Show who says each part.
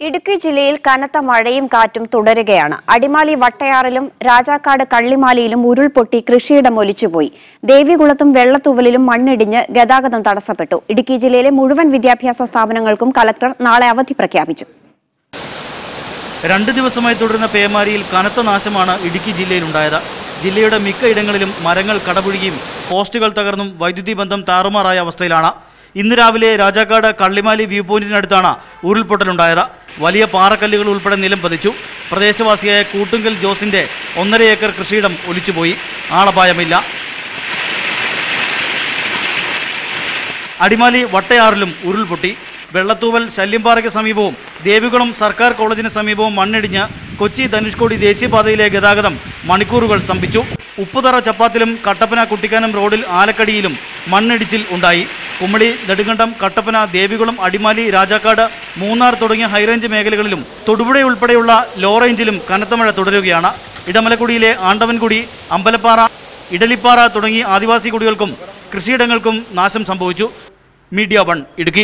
Speaker 1: ഇടുക്കി ജില്ലയിൽ കനത്ത മഴയും കാറ്റും തുടരുകയാണ്. അടിമാലി വട്ടയാറിലും രാജാക്കാട് കള്ളിമാലിയിലും ഉരുൾപൊട്ടി കൃഷിയിടം ഒലിച്ചുപോയി. ദേവികുളത്തും വെള്ളത്തൂവലിലും മണ്ണിടിഞ്ഞ് ഗതാഗതം തടസ്സപ്പെട്ടു. ഇടുക്കി ജില്ലയിലെ മുഴുവൻ വിദ്യാഭ്യാസ സ്ഥാപനങ്ങൾക്കും കലക്ടർ നാളെ അവധി പ്രഖ്യാപിച്ചു.
Speaker 2: രണ്ട് ദിവസമായി തുടരുന്ന പേമാരിയിൽ കനത്ത നാശമാണ് ഇടുക്കി ജില്ലയിലുണ്ടായത്. ജില്ലയുടെ മിക്ക ഇടങ്ങളിലും മരങ്ങൾ കടപുഴുകിയും പോസ്റ്റുകൾ തകർന്നും വൈദ്യുതി ബന്ധം താറുമാറായ അവസ്ഥയിലാണ്. ഇന്ന് രാവിലെ രാജാക്കാട് കള്ളിമാലി വ്യൂ പോയിന്റിനടുത്താണ് ഉരുൾപൊട്ടലുണ്ടായത്. വലിയ പാറക്കല്ലുകൾ ഉൾപ്പെടെ നിലം പതിച്ചു. പ്രദേശവാസിയായ കൂട്ടുങ്കൽ ജോസിന്റെ ഒന്നര ഏക്കർ കൃഷിയിടം ഒലിച്ചുപോയി. ആളപായമില്ല. അടിമാലി വട്ടയാറിലും ഉരുൾപൊട്ടി. വെള്ളത്തൂവൽ ശല്യംപാറയ്ക്ക് സമീപവും ദേവികുളം സർക്കാർ കോളേജിന് സമീപവും മണ്ണിടിഞ്ഞ് കൊച്ചി ധനുഷ്കോടി ദേശീയപാതയിലെ ഗതാഗതം മണിക്കൂറുകൾ സ്തംഭിച്ചു. ഉപ്പുതറ ചപ്പാത്തിലും കട്ടപ്പന കുട്ടിക്കാനം റോഡിൽ ആലക്കടിയിലും മണ്ണിടിച്ചിൽ ഉണ്ടായി. കുമ്മളി നെടുങ്കണ്ടം കട്ടപ്പന ദേവികുളം അടിമാലി രാജാക്കാട് മൂന്നാർ തുടങ്ങിയ ഹൈറേഞ്ച് മേഖലകളിലും തൊടുപുഴ ഉൾപ്പെടെയുള്ള ലോ റേഞ്ചിലും കനത്ത മഴ തുടരുകയാണ്. ഇടമലക്കുടിയിലെ ആണ്ടവൻകുടി അമ്പലപ്പാറ ഇടലിപ്പാറ തുടങ്ങി ആദിവാസി കുടികൾക്കും കൃഷിയിടങ്ങൾക്കും നാശം സംഭവിച്ചു. Media one Idukki.